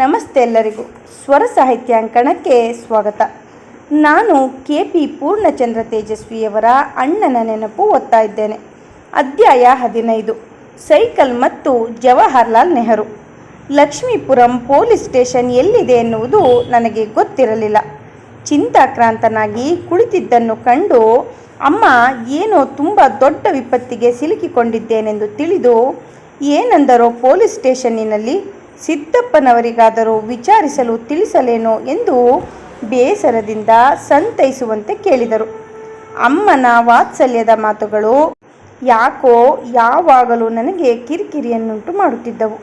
ನಮಸ್ತೆ ಎಲ್ಲರಿಗೂ. ಸ್ವರ ಸಾಹಿತ್ಯಾಂಕಣಕ್ಕೆ ಸ್ವಾಗತ. ನಾನು ಕೆ ಪಿ ಪೂರ್ಣಚಂದ್ರ ತೇಜಸ್ವಿಯವರ ಅಣ್ಣನ ನೆನಪು ಓದ್ತಾ ಇದ್ದೇನೆ. ಅಧ್ಯಾಯ ಹದಿನೈದು. ಸೈಕಲ್ ಮತ್ತು ಜವಾಹರ್ಲಾಲ್ ನೆಹರು. ಲಕ್ಷ್ಮೀಪುರಂ ಪೊಲೀಸ್ ಸ್ಟೇಷನ್ ಎಲ್ಲಿದೆ ಎನ್ನುವುದು ನನಗೆ ಗೊತ್ತಿರಲಿಲ್ಲ. ಚಿಂತಾಕ್ರಾಂತನಾಗಿ ಕುಳಿತಿದ್ದನ್ನು ಕಂಡು, ಅಮ್ಮ, ಏನೋ ತುಂಬ ದೊಡ್ಡ ವಿಪತ್ತಿಗೆ ಸಿಲುಕಿಕೊಂಡಿದ್ದೇನೆಂದು ತಿಳಿದು, ಏನೆಂದರೋ ಪೊಲೀಸ್ ಸ್ಟೇಷನ್ನಿನಲ್ಲಿ ಸಿದ್ದಪ್ಪನವರಿಗಾದರೂ ವಿಚಾರಿಸಲು ತಿಳಿಸಲೇನೋ ಎಂದು ಬೇಸರದಿಂದ ಸಂತೈಸುವಂತೆ ಕೇಳಿದರು. ಅಮ್ಮನ ವಾತ್ಸಲ್ಯದ ಮಾತುಗಳು, ಯಾಕೋ, ಯಾವಾಗಲೂ ನನಗೆ ಕಿರಿಕಿರಿಯನ್ನುಂಟು ಮಾಡುತ್ತಿದ್ದವು.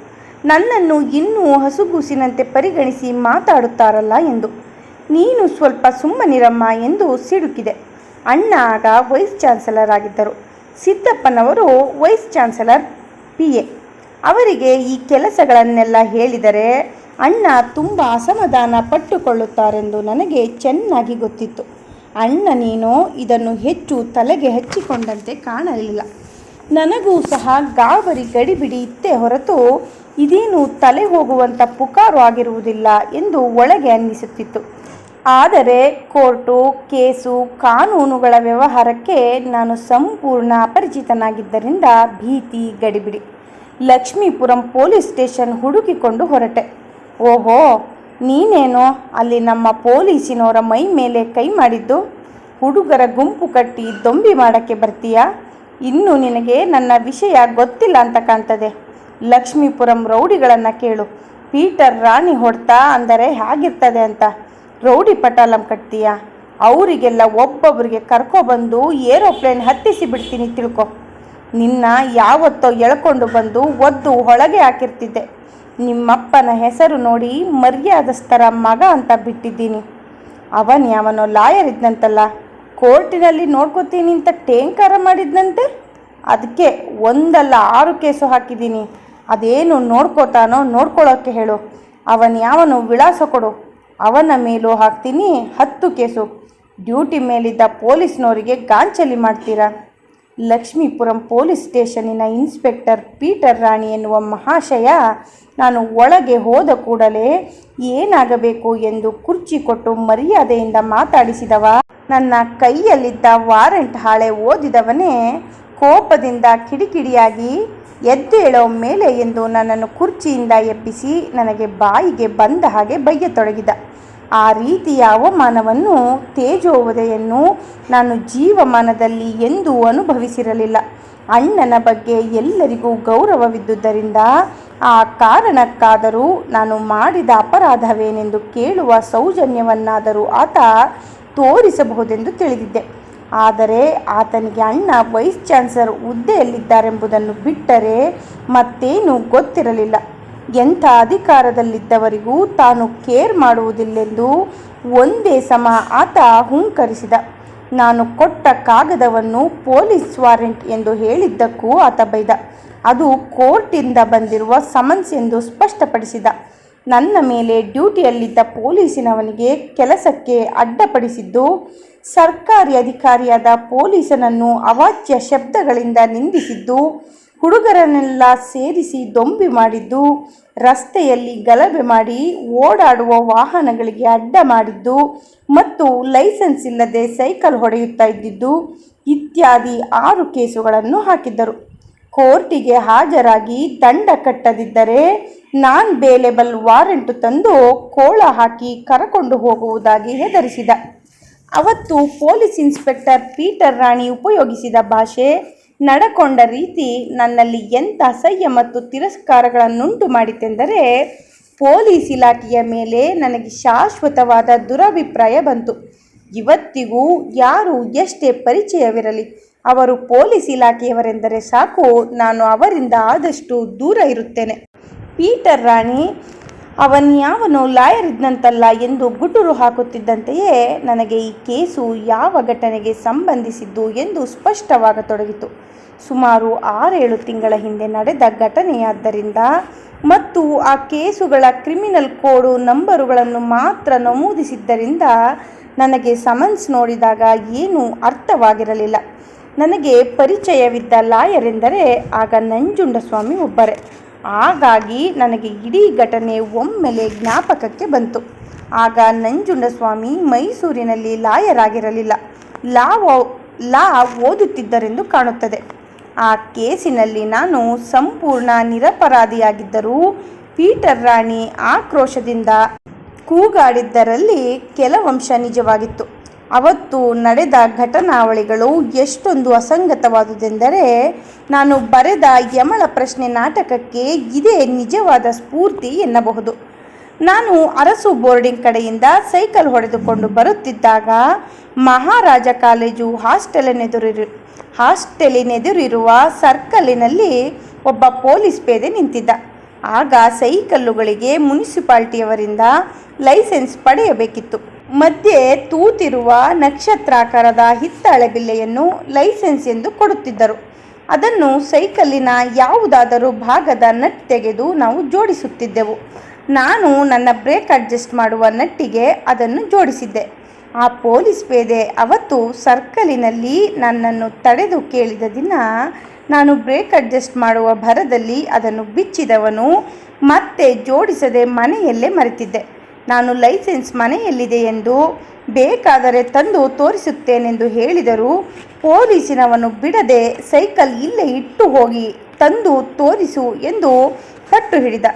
ನನ್ನನ್ನು ಇನ್ನೂ ಹಸುಗೂಸಿನಂತೆ ಪರಿಗಣಿಸಿ ಮಾತಾಡುತ್ತಾರಲ್ಲ ಎಂದು. ನೀನು ಸ್ವಲ್ಪ ಸುಮ್ಮನಿರಮ್ಮ ಎಂದು ಸಿಡುಕಿದೆ. ಅಣ್ಣ ಆಗ ವೈಸ್ ಚಾನ್ಸಲರ್ ಆಗಿದ್ದರು. ಸಿದ್ದಪ್ಪನವರು ವೈಸ್ ಚಾನ್ಸಲರ್ ಪಿ ಎ. ಅವರಿಗೆ ಈ ಕೆಲಸಗಳನ್ನೆಲ್ಲ ಹೇಳಿದರೆ ಅಣ್ಣ ತುಂಬ ಅಸಮಾಧಾನ ಪಟ್ಟುಕೊಳ್ಳುತ್ತಾರೆಂದು ನನಗೆ ಚೆನ್ನಾಗಿ ಗೊತ್ತಿತ್ತು. ಅಣ್ಣ ನೀನು ಇದನ್ನು ಹೆಚ್ಚು ತಲೆಗೆ ಹಚ್ಚಿಕೊಂಡಂತೆ ಕಾಣಲಿಲ್ಲ. ನನಗೂ ಸಹ ಗಾಬರಿ ಗಡಿಬಿಡಿ ಇತ್ತೇ ಹೊರತು ಇದೇನು ತಲೆ ಹೋಗುವಂಥ ಪುಕಾರು ಆಗಿರುವುದಿಲ್ಲ ಎಂದು ಒಳಗೆ ಅನ್ನಿಸುತ್ತಿತ್ತು. ಆದರೆ ಕೋರ್ಟು, ಕೇಸು, ಕಾನೂನುಗಳ ವ್ಯವಹಾರಕ್ಕೆ ನಾನು ಸಂಪೂರ್ಣ ಅಪರಿಚಿತನಾಗಿದ್ದರಿಂದ ಭೀತಿ ಗಡಿಬಿಡಿ. ಲಕ್ಷ್ಮೀಪುರಂ ಪೊಲೀಸ್ ಸ್ಟೇಷನ್ ಹುಡುಕಿಕೊಂಡು ಹೊರಟೆ. ಓಹೋ, ನೀನೇನೋ ಅಲ್ಲಿ ನಮ್ಮ ಪೊಲೀಸಿನವರ ಮೈ ಮೇಲೆ ಕೈ ಮಾಡಿದ್ದು? ಹುಡುಗರ ಗುಂಪು ಕಟ್ಟಿ ದೊಂಬಿ ಮಾಡೋಕ್ಕೆ ಬರ್ತೀಯಾ? ಇನ್ನು ನಿನಗೆ ನನ್ನ ವಿಷಯ ಗೊತ್ತಿಲ್ಲ ಅಂತ ಕಾಣ್ತದೆ. ಲಕ್ಷ್ಮೀಪುರಂ ರೌಡಿಗಳನ್ನು ಕೇಳು. ಪೀಟರ್ ರಾಣಿ ಹೊಡ್ತಾ ಅಂದರೆ ಹೇಗಿರ್ತದೆ ಅಂತ. ರೌಡಿ ಪಟಾಲಂ ಕಟ್ತೀಯಾ? ಅವರಿಗೆಲ್ಲ ಒಬ್ಬೊಬ್ಬರಿಗೆ ಕರ್ಕೊಬಂದು ಏರೋಪ್ಲೇನ್ ಹತ್ತಿಸಿ ಬಿಡ್ತೀನಿ ತಿಳ್ಕೊ. ನಿನ್ನ ಯಾವತ್ತೋ ಎಳ್ಕೊಂಡು ಬಂದು ಒದ್ದು ಒಳಗೆ ಹಾಕಿರ್ತಿದ್ದೆ. ನಿಮ್ಮಪ್ಪನ ಹೆಸರು ನೋಡಿ ಮರ್ಯಾದಸ್ಥರ ಮಗ ಅಂತ ಬಿಟ್ಟಿದ್ದೀನಿ. ಅವನ್ ಯಾವನೋ ಲಾಯರ್ ಇದ್ದಂತಲ್ಲ ಕೋರ್ಟಿನಲ್ಲಿ ನೋಡ್ಕೋತೀನಿ ಅಂತ ಟೇಂಕಾರ ಮಾಡಿದ್ನಂತೆ? ಅದಕ್ಕೆ ಒಂದಲ್ಲ ಆರು ಕೇಸು ಹಾಕಿದ್ದೀನಿ. ಅದೇನು ನೋಡ್ಕೋತಾನೋ ನೋಡ್ಕೊಳ್ಳೋಕ್ಕೆ ಹೇಳು. ಅವನ್ ಯಾವನು ವಿಳಾಸ ಕೊಡು. ಅವನ ಮೇಲೂ ಹಾಕ್ತೀನಿ ಹತ್ತು ಕೇಸು. ಡ್ಯೂಟಿ ಮೇಲಿದ್ದ ಪೊಲೀಸ್ನವರಿಗೆ ಗಾಂಚಲಿ ಮಾಡ್ತೀರಾ? ಲಕ್ಷ್ಮೀಪುರಂ ಪೊಲೀಸ್ ಸ್ಟೇಷನ್ನಿನ ಇನ್ಸ್ಪೆಕ್ಟರ್ ಪೀಟರ್ ರಾಣಿ ಎನ್ನುವ ಮಹಾಶಯ ನಾನು ಒಳಗೆ ಹೋದ ಕೂಡಲೇ ಏನಾಗಬೇಕು ಎಂದು ಕುರ್ಚಿ ಕೊಟ್ಟು ಮರ್ಯಾದೆಯಿಂದ ಮಾತಾಡಿಸಿದವ. ನನ್ನ ಕೈಯಲ್ಲಿದ್ದ ವಾರೆಂಟ್ ಹಾಳೆ ಓದಿದವನೇ ಕೋಪದಿಂದ ಕಿಡಿಕಿಡಿಯಾಗಿ ಎದ್ದೇಳೋ ಮೇಲೆ ಎಂದು ನನ್ನನ್ನು ಕುರ್ಚಿಯಿಂದ ಎಬ್ಬಿಸಿ ನನಗೆ ಬಾಯಿಗೆ ಬಂದ ಹಾಗೆ ಬೈಯತೊಡಗಿದ. ಆ ರೀತಿಯ ಅವಮಾನವನ್ನು ತೇಜೋವಧೆಯನ್ನು ನಾನು ಜೀವಮಾನದಲ್ಲಿ ಎಂದೂ ಅನುಭವಿಸಿರಲಿಲ್ಲ. ಅಣ್ಣನ ಬಗ್ಗೆ ಎಲ್ಲರಿಗೂ ಗೌರವವಿದ್ದುದರಿಂದ ಆ ಕಾರಣಕ್ಕಾದರೂ ನಾನು ಮಾಡಿದ ಅಪರಾಧವೇನೆಂದು ಕೇಳುವ ಸೌಜನ್ಯವನ್ನಾದರೂ ಆತ ತೋರಿಸಬಹುದೆಂದು ತಿಳಿದಿದ್ದೆ. ಆದರೆ ಆತನಿಗೆ ಅಣ್ಣ ವೈಸ್ ಚಾನ್ಸಲರ್ ಹುದ್ದೆಯಲ್ಲಿದ್ದಾರೆಂಬುದನ್ನು ಬಿಟ್ಟರೆ ಮತ್ತೇನೂ ಗೊತ್ತಿರಲಿಲ್ಲ. ಎಂಥ ಅಧಿಕಾರದಲ್ಲಿದ್ದವರಿಗೂ ತಾನು ಕೇರ್ ಮಾಡುವುದಿಲ್ಲೆಂದು ಒಂದೇ ಸಮ ಆತ ಹುಂಕರಿಸಿದ. ನಾನು ಕೊಟ್ಟ ಕಾಗದವನ್ನು ಪೊಲೀಸ್ ವಾರೆಂಟ್ ಎಂದು ಹೇಳಿದ್ದಕ್ಕೂ ಆತ ಬೈದ. ಅದು ಕೋರ್ಟಿಂದ ಬಂದಿರುವ ಸಮನ್ಸ್ ಎಂದು ಸ್ಪಷ್ಟಪಡಿಸಿದ. ನನ್ನ ಮೇಲೆ ಡ್ಯೂಟಿಯಲ್ಲಿದ್ದ ಪೊಲೀಸಿನವನಿಗೆ ಕೆಲಸಕ್ಕೆ ಅಡ್ಡಪಡಿಸಿದ್ದು, ಸರ್ಕಾರಿ ಅಧಿಕಾರಿಯಾದ ಪೊಲೀಸನನ್ನು ಅವಾಚ್ಯ ಶಬ್ದಗಳಿಂದ ನಿಂದಿಸಿದ್ದು ಹುಡುಗರನ್ನೆಲ್ಲ ಸೇರಿಸಿ ದೊಂಬಿ ಮಾಡಿದ್ದು, ರಸ್ತೆಯಲ್ಲಿ ಗಲಭೆ ಮಾಡಿ ಓಡಾಡುವ ವಾಹನಗಳಿಗೆ ಅಡ್ಡ ಮಾಡಿದ್ದು ಮತ್ತು ಲೈಸೆನ್ಸ್ ಇಲ್ಲದೆ ಸೈಕಲ್ ಹೊಡೆಯುತ್ತಾ ಇದ್ದಿದ್ದು ಇತ್ಯಾದಿ ಆರು ಕೇಸುಗಳನ್ನು ಹಾಕಿದ್ದರು. ಕೋರ್ಟಿಗೆ ಹಾಜರಾಗಿ ದಂಡ ಕಟ್ಟದಿದ್ದರೆ ನಾನ್ ಬೇಲೆಬಲ್ ವಾರೆಂಟು ತಂದು ಕೋಳ ಹಾಕಿ ಕರಕೊಂಡು ಹೋಗುವುದಾಗಿ ಹೆದರಿಸಿದ. ಅವತ್ತು ಪೊಲೀಸ್ ಇನ್ಸ್ಪೆಕ್ಟರ್ ಪೀಟರ್ ರಾಣಿ ಉಪಯೋಗಿಸಿದ ಭಾಷೆ ನಡಕೊಂಡ ರೀತಿ ನನ್ನಲ್ಲಿ ಎಂಥ ಅಸಹ್ಯ ಮತ್ತು ತಿರಸ್ಕಾರಗಳನ್ನುಂಟು ಮಾಡಿತೆಂದರೆ ಪೊಲೀಸ್ ಇಲಾಖೆಯ ಮೇಲೆ ನನಗೆ ಶಾಶ್ವತವಾದ ದುರಭಿಪ್ರಾಯ ಬಂತು. ಇವತ್ತಿಗೂ ಯಾರು ಎಷ್ಟೇ ಪರಿಚಯವಿರಲಿ, ಅವರು ಪೊಲೀಸ್ ಇಲಾಖೆಯವರೆಂದರೆ ಸಾಕು, ನಾನು ಅವರಿಂದ ಆದಷ್ಟು ದೂರ ಇರುತ್ತೇನೆ. ಪೀಟರ್ ರಾಣಿ ಅವನ್ಯಾವನೋ ಲಾಯರ್ ಇದ್ದಂತಲ್ಲ ಎಂದು ಗುಟುರು ಹಾಕುತ್ತಿದ್ದಂತೆಯೇ ನನಗೆ ಈ ಕೇಸು ಯಾವ ಘಟನೆಗೆ ಸಂಬಂಧಿಸಿದ್ದು ಎಂದು ಸ್ಪಷ್ಟವಾಗತೊಡಗಿತು. ಸುಮಾರು ಆರೇಳು ತಿಂಗಳ ಹಿಂದೆ ನಡೆದ ಘಟನೆಯಾದ್ದರಿಂದ ಮತ್ತು ಆ ಕೇಸುಗಳ ಕ್ರಿಮಿನಲ್ ಕೋಡು ನಂಬರುಗಳನ್ನು ಮಾತ್ರ ನಮೂದಿಸಿದ್ದರಿಂದ ನನಗೆ ಸಮನ್ಸ್ ನೋಡಿದಾಗ ಏನೂ ಅರ್ಥವಾಗಿರಲಿಲ್ಲ. ನನಗೆ ಪರಿಚಯವಿದ್ದ ಲಾಯರ್ ಎಂದರೆ ಆಗ ನಂಜುಂಡಸ್ವಾಮಿ ಒಬ್ಬರೇ. ಹಾಗಾಗಿ ನನಗೆ ಇಡೀ ಘಟನೆ ಒಮ್ಮೆಲೆ ಜ್ಞಾಪಕಕ್ಕೆ ಬಂತು. ಆಗ ನಂಜುಂಡಸ್ವಾಮಿ ಮೈಸೂರಿನಲ್ಲಿ ಲಾಯರ್ ಆಗಿರಲಿಲ್ಲ ಲಾ ಲಾ ಓದುತ್ತಿದ್ದರೆಂದು ಕಾಣುತ್ತದೆ. ಆ ಕೇಸಿನಲ್ಲಿ ನಾನು ಸಂಪೂರ್ಣ ನಿರಪರಾಧಿಯಾಗಿದ್ದರೂ ಪೀಟರ್ ರಾಣಿ ಆಕ್ರೋಶದಿಂದ ಕೂಗಾಡಿದ್ದರಲ್ಲಿ ಕೆಲವಂಶ ನಿಜವಾಗಿತ್ತು. ಅವತ್ತು ನಡೆದ ಘಟನಾವಳಿಗಳು ಎಷ್ಟೊಂದು ಅಸಂಗತವಾದುದೆಂದರೆ ನಾನು ಬರೆದ ಯಮಳ ಪ್ರಶ್ನೆ ನಾಟಕಕ್ಕೆ ಇದೇ ನಿಜವಾದ ಸ್ಫೂರ್ತಿ ಎನ್ನಬಹುದು. ನಾನು ಅರಸು ಬೋರ್ಡಿಂಗ್ ಕಡೆಯಿಂದ ಸೈಕಲ್ ಹೊಡೆದುಕೊಂಡು ಬರುತ್ತಿದ್ದಾಗ ಮಹಾರಾಜ ಕಾಲೇಜು ಹಾಸ್ಟೆಲಿನೆದುರಿರು, ಹಾಸ್ಟೆಲಿನೆದುರಿರುವ ಸರ್ಕಲಿನಲ್ಲಿ ಒಬ್ಬ ಪೊಲೀಸ್ ಪೇದೆ ನಿಂತಿದ್ದ. ಆಗ ಸೈಕಲ್ಲುಗಳಿಗೆ ಮುನ್ಸಿಪಾಲ್ಟಿಯವರಿಂದ ಲೈಸೆನ್ಸ್ ಪಡೆಯಬೇಕಿತ್ತು. ಮಧ್ಯೆ ತೂತಿರುವ ನಕ್ಷತ್ರಾಕಾರದ ಹಿತ್ತಾಳೆ ಬಿಲ್ಲೆಯನ್ನು ಲೈಸೆನ್ಸ್ ಎಂದು ಕೊಡುತ್ತಿದ್ದರು. ಅದನ್ನು ಸೈಕಲ್ಲಿನ ಯಾವುದಾದರೂ ಭಾಗದ ನಟ್ ತೆಗೆದು ನಾವು ಜೋಡಿಸುತ್ತಿದ್ದೆವು. ನಾನು ನನ್ನ ಬ್ರೇಕ್ ಅಡ್ಜಸ್ಟ್ ಮಾಡುವ ನಟ್ಟಿಗೆ ಅದನ್ನು ಜೋಡಿಸಿದ್ದೆ. ಆ ಪೊಲೀಸ್ ಪೇದೆ ಅವತ್ತು ಸರ್ಕಲಿನಲ್ಲಿ ನನ್ನನ್ನು ತಡೆದು ಕೇಳಿದ ದಿನ ನಾನು ಬ್ರೇಕ್ ಅಡ್ಜಸ್ಟ್ ಮಾಡುವ ಭರದಲ್ಲಿ ಅದನ್ನು ಬಿಚ್ಚಿದವನು ಮತ್ತೆ ಜೋಡಿಸದೆ ಮನೆಯಲ್ಲೇ ಮರೆತಿದ್ದೆ. ನಾನು ಲೈಸೆನ್ಸ್ ಮನೆಯಲ್ಲಿದೆ ಎಂದು ಬೇಕಾದರೆ ತಂದು ತೋರಿಸುತ್ತೇನೆಂದು ಹೇಳಿದರು ಪೊಲೀಸಿನವನು ಬಿಡದೆ ಸೈಕಲ್ ಇಲ್ಲೇ ಇಟ್ಟು ಹೋಗಿ ತಂದು ತೋರಿಸು ಎಂದು ಪಟ್ಟು ಹಿಡಿದ.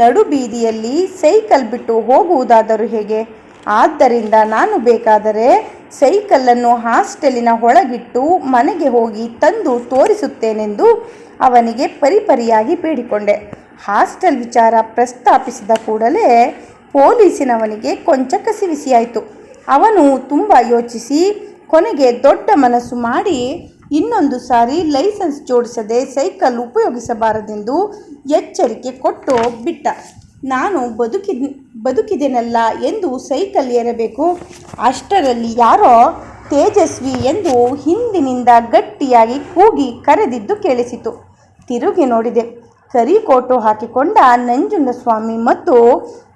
ನಡು ಬೀದಿಯಲ್ಲಿ ಸೈಕಲ್ ಬಿಟ್ಟು ಹೋಗುವುದಾದರೂ ಹೇಗೆ? ಆದ್ದರಿಂದ ನಾನು ಬೇಕಾದರೆ ಸೈಕಲನ್ನು ಹಾಸ್ಟೆಲಿನ ಒಳಗಿಟ್ಟು ಮನೆಗೆ ಹೋಗಿ ತಂದು ತೋರಿಸುತ್ತೇನೆಂದು ಅವನಿಗೆ ಪರಿಪರಿಯಾಗಿ ಬೇಡಿಕೊಂಡೆ. ಹಾಸ್ಟೆಲ್ ವಿಚಾರ ಪ್ರಸ್ತಾಪಿಸಿದ ಕೂಡಲೇ ಪೊಲೀಸಿನವನಿಗೆ ಕೊಂಚ ಕಸಿವಿಸಿಯಾಯಿತು. ಅವನು ತುಂಬ ಯೋಚಿಸಿ, ಕೊನೆಗೆ ದೊಡ್ಡ ಮನಸ್ಸು ಮಾಡಿ, ಇನ್ನೊಂದು ಸಾರಿ ಲೈಸೆನ್ಸ್ ಜೋಡಿಸದೆ ಸೈಕಲ್ ಉಪಯೋಗಿಸಬಾರದೆಂದು ಎಚ್ಚರಿಕೆ ಕೊಟ್ಟು ಬಿಟ್ಟ. ನಾನು ಬದುಕಿ, ಬದುಕಿದೆನಲ್ಲ ಎಂದು ಸೈಕಲ್ ಏರಬೇಕು. ಅಷ್ಟರಲ್ಲಿ ಯಾರೋ ತೇಜಸ್ವಿ ಎಂದು ಹಿಂದಿನಿಂದ ಗಟ್ಟಿಯಾಗಿ ಕೂಗಿ ಕರೆದಿದ್ದು ಕೇಳಿಸಿತು. ತಿರುಗಿ ನೋಡಿದೆ. ಕರಿಕೋಟು ಹಾಕಿಕೊಂಡ ನಂಜುಂಡಸ್ವಾಮಿ ಮತ್ತು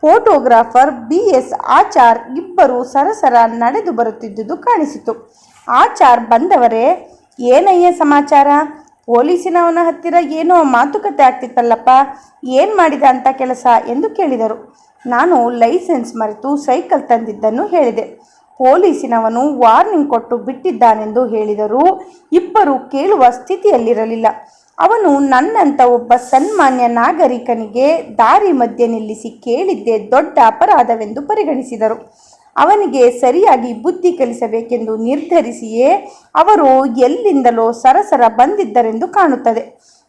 ಫೋಟೋಗ್ರಾಫರ್ ಬಿ ಎಸ್ ಆಚಾರ್ ಇಬ್ಬರು ಸರಸರ ನಡೆದು ಬರುತ್ತಿದ್ದುದು ಕಾಣಿಸಿತು. ಆಚಾರ್ ಬಂದವರೇ, ಏನಯ್ಯ ಸಮಾಚಾರ? ಪೊಲೀಸಿನವನ ಹತ್ತಿರ ಏನೋ ಮಾತುಕತೆ ಆಗ್ತಿತ್ತಲ್ಲಪ್ಪ, ಏನು ಮಾಡಿದ ಅಂತ ಕೆಲಸ ಎಂದು ಕೇಳಿದರು. ನಾನು ಲೈಸೆನ್ಸ್ ಮರೆತು ಸೈಕಲ್ ತಂದಿದ್ದನ್ನು ಹೇಳಿದೆ. ಪೊಲೀಸಿನವನು ವಾರ್ನಿಂಗ್ ಕೊಟ್ಟು ಬಿಟ್ಟಿದ್ದಾನೆಂದು ಹೇಳಿದರೂ ಇಬ್ಬರು ಕೇಳುವ ಸ್ಥಿತಿಯಲ್ಲಿರಲಿಲ್ಲ. ಅವನು ನನ್ನಂಥ ಒಬ್ಬ ಸನ್ಮಾನ್ಯ ನಾಗರಿಕನಿಗೆ ದಾರಿ ಮಧ್ಯೆ ನಿಲ್ಲಿಸಿ ಕೇಳಿದ್ದೇ ದೊಡ್ಡ ಅಪರಾಧವೆಂದು ಪರಿಗಣಿಸಿದರು. ಅವನಿಗೆ ಸರಿಯಾಗಿ ಬುದ್ಧಿ ಕಲಿಸಬೇಕೆಂದು ನಿರ್ಧರಿಸಿಯೇ ಅವರು ಎಲ್ಲಿಂದಲೋ ಸರಸರ ಬಂದಿದ್ದರೆಂದು ಕಾಣುತ್ತದೆ.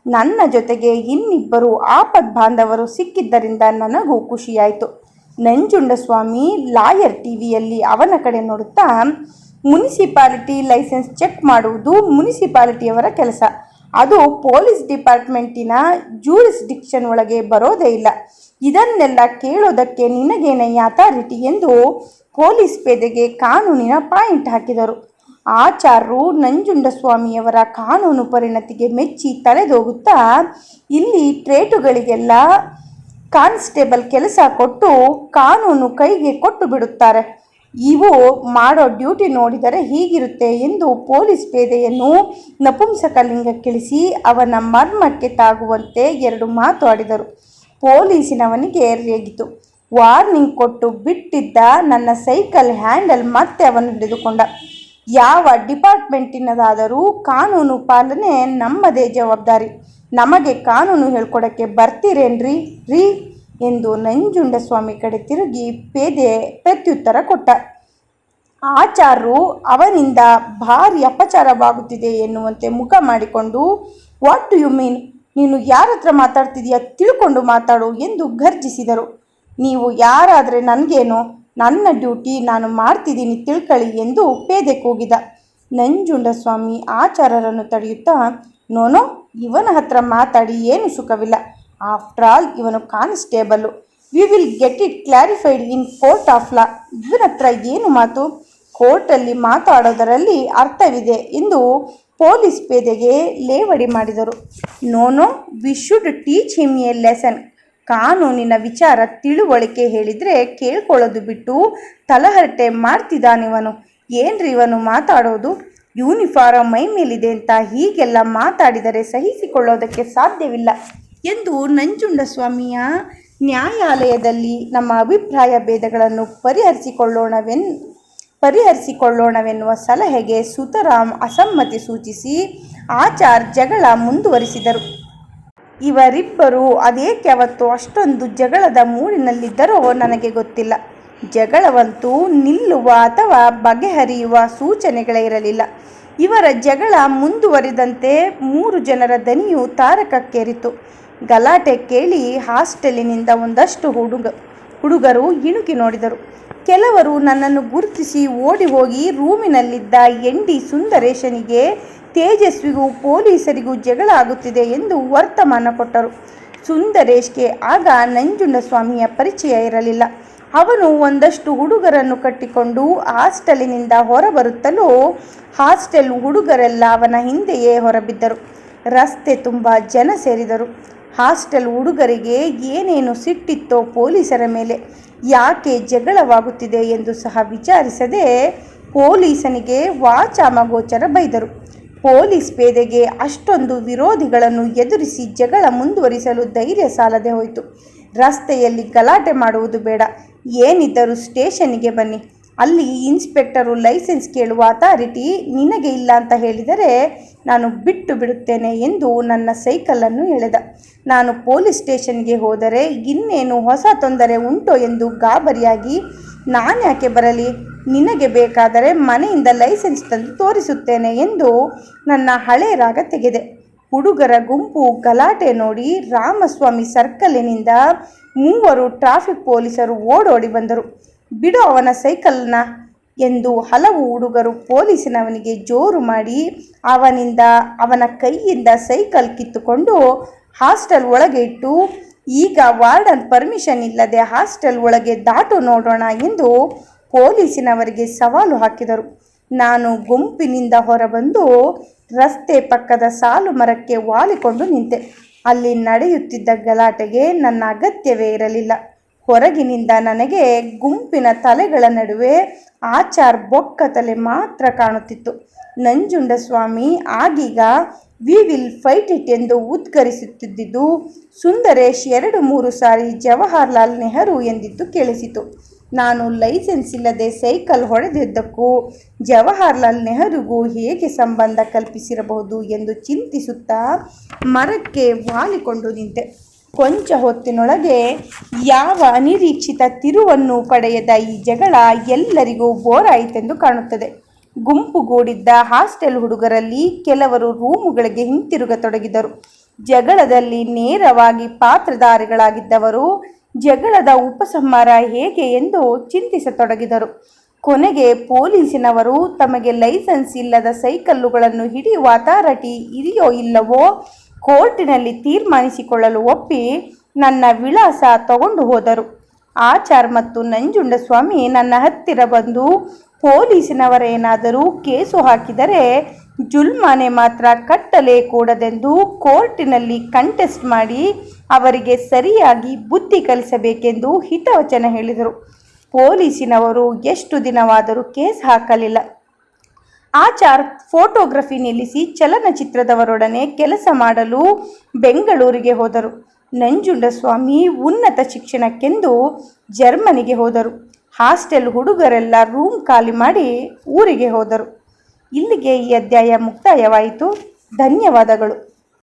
ನನ್ನ ಜೊತೆಗೆ ಇನ್ನಿಬ್ಬರು ಆಪದ್ ಬಾಂಧವರು ಸಿಕ್ಕಿದ್ದರಿಂದ ನನಗೂ ಖುಷಿಯಾಯಿತು. ನಂಜುಂಡಸ್ವಾಮಿ ಲಾಯರ್ ಟಿವಿಯಲ್ಲಿ ಅವನ ಕಡೆ ನೋಡುತ್ತಾ, ಮುನಿಸಿಪಾಲಿಟಿ ಲೈಸೆನ್ಸ್ ಚೆಕ್ ಮಾಡುವುದು ಮುನಿಸಿಪಾಲಿಟಿಯವರ ಕೆಲಸ. ಅದು ಪೊಲೀಸ್ ಡಿಪಾರ್ಟ್ಮೆಂಟಿನ ಜೂರಿಸ್ಡಿಕ್ಷನ್ ಒಳಗೆ ಬರೋದೇ ಇಲ್ಲ. ಇದನ್ನೆಲ್ಲ ಕೇಳೋದಕ್ಕೆ ನಿನಗೇನಯ್ಯ ಅಥಾರಿಟಿ ಎಂದು ಪೊಲೀಸ್ ಪೇದೆಗೆ ಕಾನೂನಿನ ಪಾಯಿಂಟ್ ಹಾಕಿದರು. ಆಚಾರ್ಯರು ನಂಜುಂಡಸ್ವಾಮಿಯವರ ಕಾನೂನು ಪರಿಣತಿಗೆ ಮೆಚ್ಚಿ ತಲೆದೋಗುತ್ತಾ ಇಲ್ಲಿ ಟ್ರೇಟುಗಳಿಗೆಲ್ಲ ಕಾನ್ಸ್ಟೇಬಲ್ ಕೆಲಸ ಕೊಟ್ಟು ಕಾನೂನು ಕೈಗೆ ಕೊಟ್ಟು ಬಿಡುತ್ತಾರೆ. ಇವು ಮಾಡೋ ಡ್ಯೂಟಿ ನೋಡಿದರೆ ಹೀಗಿರುತ್ತೆ ಎಂದು ಪೊಲೀಸ್ ಪೇದೆಯನ್ನು ನಪುಂಸಕಲಿಂಗಕ್ಕಿಳಿಸಿ ಅವನ ಮರ್ಮಕ್ಕೆ ತಾಗುವಂತೆ ಎರಡು ಮಾತು ಆಡಿದರು. ಪೊಲೀಸಿನವನಿಗೆ ರೇಗಿತು. ವಾರ್ನಿಂಗ್ ಕೊಟ್ಟು ಬಿಟ್ಟಿದ್ದ ನನ್ನ ಸೈಕಲ್ ಹ್ಯಾಂಡಲ್ ಮತ್ತೆ ಅವನು ಹಿಡಿದುಕೊಂಡ. ಯಾವ ಡಿಪಾರ್ಟ್ಮೆಂಟಿನದಾದರೂ ಕಾನೂನು ಪಾಲನೆ ನಮ್ಮದೇ ಜವಾಬ್ದಾರಿ. ನಮಗೆ ಕಾನೂನು ಹೇಳ್ಕೊಡೋಕ್ಕೆ ಬರ್ತೀರೇನ್ರಿ? ರೀ? ಎಂದು ನಂಜುಂಡಸ್ವಾಮಿ ಕಡೆ ತಿರುಗಿ ಪೇದೆ ಪ್ರತ್ಯುತ್ತರ ಕೊಟ್ಟ. ಆಚಾರ್ಯರು ಅವನಿಂದ ಭಾರಿ ಅಪಚಾರವಾಗುತ್ತಿದೆ ಎನ್ನುವಂತೆ ಮುಖ ಮಾಡಿಕೊಂಡು ವಾಟ್ ಡು ಯು ಮೀನ್ ನೀನು ಯಾರ ಹತ್ರ ಮಾತಾಡ್ತಿದೀಯ? ತಿಳ್ಕೊಂಡು ಮಾತಾಡು ಎಂದು ಗರ್ಜಿಸಿದರು ನೀವು ಯಾರಾದರೆ ನನಗೇನು? ನನ್ನ ಡ್ಯೂಟಿ ನಾನು ಮಾಡ್ತಿದ್ದೀನಿ, ತಿಳ್ಕಳಿ ಎಂದು ಪೇದೆ ಕೂಗಿದ. ನಂಜುಂಡಸ್ವಾಮಿ ಆಚಾರರನ್ನು ತಡೆಯುತ್ತಾ ನೋನೋ ಇವನ ಹತ್ರ ಮಾತಾಡಿ, ಏನು ಸುಖವಿಲ್ಲ. ಆಫ್ಟರ್ ಆಲ್ ಇವನು constable. We will get it clarified in court of law ಇವನ ಹತ್ರ ಏನು ಮಾತು? ಕೋರ್ಟಲ್ಲಿ ಮಾತಾಡೋದರಲ್ಲಿ ಅರ್ಥವಿದೆ ಎಂದು ಪೊಲೀಸ್ ಪೇದೆಗೆ ಲೇವಡಿ ಮಾಡಿದರು. No no we should teach him a lesson ಕಾನೂನಿನ ವಿಚಾರ ತಿಳುವಳಿಕೆ ಹೇಳಿದರೆ ಕೇಳ್ಕೊಳ್ಳೋದು ಬಿಟ್ಟು ತಲಹರಟೆ ಮಾಡ್ತಿದ್ದಾನಿವನು. ಏನ್ರಿ ಇವನು ಮಾತಾಡೋದು? ಯೂನಿಫಾರಮ್ ಮೈ ಮೇಲಿದೆ ಅಂತ ಹೀಗೆಲ್ಲ ಮಾತಾಡಿದರೆ ಸಹಿಸಿಕೊಳ್ಳೋದಕ್ಕೆ ಸಾಧ್ಯವಿಲ್ಲ. ಎಂದು ನಂಜುಂಡಸ್ವಾಮಿಯ ನ್ಯಾಯಾಲಯದಲ್ಲಿ ನಮ್ಮ ಅಭಿಪ್ರಾಯ ಭೇದಗಳನ್ನು ಪರಿಹರಿಸಿಕೊಳ್ಳೋಣವೆನ್, ಪರಿಹರಿಸಿಕೊಳ್ಳೋಣವೆನ್ನುವ ಸಲಹೆಗೆ ಸುತರಾಮ್ ಅಸಮ್ಮತಿ ಸೂಚಿಸಿ ಆಚಾರ್ ಜಗಳ ಮುಂದುವರಿಸಿದರು. ಇವರಿಬ್ಬರು ಅದೇಕೆ ಅವತ್ತು ಅಷ್ಟೊಂದು ಜಗಳದ ಮೂಡಿನಲ್ಲಿದ್ದರೋ ನನಗೆ ಗೊತ್ತಿಲ್ಲ. ಜಗಳವಂತೂ ನಿಲ್ಲುವ ಅಥವಾ ಬಗೆಹರಿಯುವ ಸೂಚನೆಗಳೇ ಇರಲಿಲ್ಲ. ಇವರ ಜಗಳ ಮುಂದುವರಿದಂತೆ ಮೂರು ಜನರ ದನಿಯು ತಾರಕಕ್ಕೇರಿತು. ಗಲಾಟೆ ಕೇಳಿ ಹಾಸ್ಟೆಲಿನಿಂದ ಒಂದಷ್ಟು ಹುಡುಗ, ಹುಡುಗರು ಇಣುಕಿ ನೋಡಿದರು. ಕೆಲವರು ನನ್ನನ್ನು ಗುರುತಿಸಿ ಓಡಿ ಹೋಗಿ ರೂಮಿನಲ್ಲಿದ್ದ ಎಂಡಿ ಸುಂದರೇಶನಿಗೆ ತೇಜಸ್ವಿಗೂ ಪೊಲೀಸರಿಗೂ ಜಗಳ ಆಗುತ್ತಿದೆ ಎಂದು ವರ್ತಮಾನ ಕೊಟ್ಟರು. ಸುಂದರೇಶ್ಗೆ ಆಗ ನಂಜುಂಡಸ್ವಾಮಿಯ ಪರಿಚಯ ಇರಲಿಲ್ಲ. ಅವನು ಒಂದಷ್ಟು ಹುಡುಗರನ್ನು ಕಟ್ಟಿಕೊಂಡು ಹಾಸ್ಟೆಲಿನಿಂದ ಹೊರಬರುತ್ತಲೂ, ಹಾಸ್ಟೆಲ್ ಹುಡುಗರೆಲ್ಲ ಅವನ ಹಿಂದೆಯೇ ಹೊರಬಿದ್ದರು. ರಸ್ತೆ ತುಂಬ ಜನ ಸೇರಿದರು. ಹಾಸ್ಟೆಲ್ ಹುಡುಗರಿಗೆ ಏನೇನು ಸಿಟ್ಟಿತ್ತೋ ಪೊಲೀಸರ ಮೇಲೆ ಯಾಕೆ ಜಗಳವಾಗುತ್ತಿದೆ ಎಂದು ಸಹ ವಿಚಾರಿಸದೆ ಪೊಲೀಸನಿಗೆ ವಾಚಾಮಗೋಚರ ಬೈದರು. ಪೊಲೀಸ್ ಪೇದೆಗೆ ಅಷ್ಟೊಂದು ವಿರೋಧಿಗಳನ್ನು ಎದುರಿಸಿ ಜಗಳ ಮುಂದುವರಿಸಲು ಧೈರ್ಯ ಸಾಲದೆ ಹೋಯಿತು. ರಸ್ತೆಯಲ್ಲಿ ಗಲಾಟೆ ಮಾಡುವುದು ಬೇಡ. ಏನಿದ್ದರೂ ಸ್ಟೇಷನ್ನಿಗೆ ಬನ್ನಿ. ಅಲ್ಲಿ ಇನ್ಸ್ಪೆಕ್ಟರು ಲೈಸೆನ್ಸ್ ಕೇಳುವ ಅಥಾರಿಟಿ ನಿನಗೆ ಇಲ್ಲ ಅಂತ ಹೇಳಿದರೆ ನಾನು ಬಿಟ್ಟು ಬಿಡುತ್ತೇನೆ ಎಂದು ನನ್ನ ಸೈಕಲನ್ನು ಎಳೆದ. ನಾನು ಪೊಲೀಸ್ ಸ್ಟೇಷನ್ಗೆ ಹೋದರೆ ಇನ್ನೇನು ಹೊಸ ತೊಂದರೆ ಉಂಟೋ ಎಂದು ಗಾಬರಿಯಾಗಿ ನಾನ್ಯಾಕೆ ಬರಲಿ? ನಿನಗೆ ಬೇಕಾದರೆ ಮನೆಯಿಂದ ಲೈಸೆನ್ಸ್ ತಂದು ತೋರಿಸುತ್ತೇನೆ ಎಂದು ನನ್ನ ಹಳೆ ರಾಗ ತೆಗೆದೆ. ಹುಡುಗರ ಗುಂಪು ಗಲಾಟೆ ನೋಡಿ ರಾಮಸ್ವಾಮಿ ಸರ್ಕಲಿನಿಂದ ಮೂವರು ಟ್ರಾಫಿಕ್ ಪೊಲೀಸರು ಓಡೋಡಿ ಬಂದರು. ಬಿಡು ಅವನ ಸೈಕಲ್ನ ಎಂದು ಹಲವು ಹುಡುಗರು ಪೊಲೀಸಿನವನಿಗೆ ಜೋರು ಮಾಡಿ ಅವನಿಂದ ಅವನ ಕೈಯಿಂದ ಸೈಕಲ್ ಕಿತ್ತುಕೊಂಡು ಹಾಸ್ಟೆಲ್ ಒಳಗೆ ಇಟ್ಟು, ಈಗ ವಾರ್ಡನ್ ಪರ್ಮಿಷನ್ ಇಲ್ಲದೆ ಹಾಸ್ಟೆಲ್ ಒಳಗೆ ದಾಟು ನೋಡೋಣ ಎಂದು ಪೊಲೀಸಿನವರಿಗೆ ಸವಾಲು ಹಾಕಿದರು. ನಾನು ಗುಂಪಿನಿಂದ ಹೊರಬಂದು ರಸ್ತೆ ಪಕ್ಕದ ಸಾಲು ಮರಕ್ಕೆ ವಾಲಿಕೊಂಡು ನಿಂತೆ. ಅಲ್ಲಿ ನಡೆಯುತ್ತಿದ್ದ ಗಲಾಟೆಗೆ ನನ್ನ ಅಗತ್ಯವೇ ಇರಲಿಲ್ಲ. ಹೊರಗಿನಿಂದ ನನಗೆ ಗುಂಪಿನ ತಲೆಗಳ ನಡುವೆ ಆಚಾರ್ ಬೊಕ್ಕ ತಲೆ ಮಾತ್ರ ಕಾಣುತ್ತಿತ್ತು. ನಂಜುಂಡಸ್ವಾಮಿ ಆಗೀಗ, ವಿ ವಿಲ್ ಫೈಟ್ ಇಟ್ ಎಂದು ಉದ್ಗರಿಸುತ್ತಿದ್ದುದು ಸುಂದರೇಶ್ ಎರಡು ಮೂರು ಸಾರಿ ಜವಾಹರ್ಲಾಲ್ ನೆಹರು ಎಂದಿದ್ದು ಕೇಳಿಸಿತು. ನಾನು ಲೈಸೆನ್ಸ್ ಇಲ್ಲದೆ ಸೈಕಲ್ ಹೊಡೆದಿದ್ದಕ್ಕೂ ಜವಾಹರ್ಲಾಲ್ ನೆಹರುಗೂ ಹೇಗೆ ಸಂಬಂಧ ಕಲ್ಪಿಸಿರಬಹುದು ಎಂದು ಚಿಂತಿಸುತ್ತಾ ಮರಕ್ಕೆ ವಾಲಿಕೊಂಡು ನಿಂತೆ. ಕೊಂಚ ಹೊತ್ತಿನೊಳಗೆ ಯಾವ ಅನಿರೀಕ್ಷಿತ ತಿರುವನ್ನು ಪಡೆಯದ ಈ ಜಗಳ ಎಲ್ಲರಿಗೂ ಬೋರಾಯಿತೆಂದು ಕಾಣುತ್ತದೆ. ಗುಂಪುಗೂಡಿದ್ದ ಹಾಸ್ಟೆಲ್ ಹುಡುಗರಲ್ಲಿ ಕೆಲವರು ರೂಮುಗಳಿಗೆ ಹಿಂತಿರುಗತೊಡಗಿದರು. ಜಗಳದಲ್ಲಿ ನೇರವಾಗಿ ಪಾತ್ರಧಾರಿಗಳಾಗಿದ್ದವರು ಜಗಳದ ಉಪಸಂಹಾರ ಹೇಗೆ ಎಂದು ಚಿಂತಿಸತೊಡಗಿದರು. ಕೊನೆಗೆ ಪೊಲೀಸಿನವರು, ತಮಗೆ ಲೈಸೆನ್ಸ್ ಇಲ್ಲದ ಸೈಕಲ್ಲುಗಳನ್ನು ಹಿಡಿಯುವ ಅಥಾರಿಟಿ ಇದೆಯೋ ಇಲ್ಲವೋ ಕೋರ್ಟಿನಲ್ಲಿ ತೀರ್ಮಾನಿಸಿಕೊಳ್ಳಲು ಒಪ್ಪಿ ನನ್ನ ವಿಳಾಸ ತಗೊಂಡು ಹೋದರು. ಆಚಾರ್ ಮತ್ತು ನಂಜುಂಡಸ್ವಾಮಿ ನನ್ನ ಹತ್ತಿರ ಬಂದು ಪೊಲೀಸಿನವರೇನಾದರೂ ಕೇಸು ಹಾಕಿದರೆ ಜುಲ್ಮಾನೆ ಮಾತ್ರ ಕಟ್ಟಲೇ ಕೂಡದೆಂದು ಕೋರ್ಟಿನಲ್ಲಿ ಕಂಟೆಸ್ಟ್ ಮಾಡಿ ಅವರಿಗೆ ಸರಿಯಾಗಿ ಬುದ್ಧಿ ಕಲಿಸಬೇಕೆಂದು ಹಿತವಚನ ಹೇಳಿದರು. ಪೊಲೀಸಿನವರು ಎಷ್ಟು ದಿನವಾದರೂ ಕೇಸ್ ಹಾಕಲಿಲ್ಲ. ಆಚಾರ್ ಫೋಟೋಗ್ರಫಿ ನಿಲ್ಲಿಸಿ ಚಲನಚಿತ್ರದವರೊಡನೆ ಕೆಲಸ ಮಾಡಲು ಬೆಂಗಳೂರಿಗೆ ಹೋದರು. ನಂಜುಂಡಸ್ವಾಮಿ ಉನ್ನತ ಶಿಕ್ಷಣಕ್ಕೆಂದು ಜರ್ಮನಿಗೆ ಹೋದರು. ಹಾಸ್ಟೆಲ್ ಹುಡುಗರೆಲ್ಲ ರೂಮ್ ಖಾಲಿ ಮಾಡಿ ಊರಿಗೆ ಹೋದರು. ಇಲ್ಲಿಗೆ ಈ ಅಧ್ಯಾಯ ಮುಕ್ತಾಯವಾಯಿತು. ಧನ್ಯವಾದಗಳು.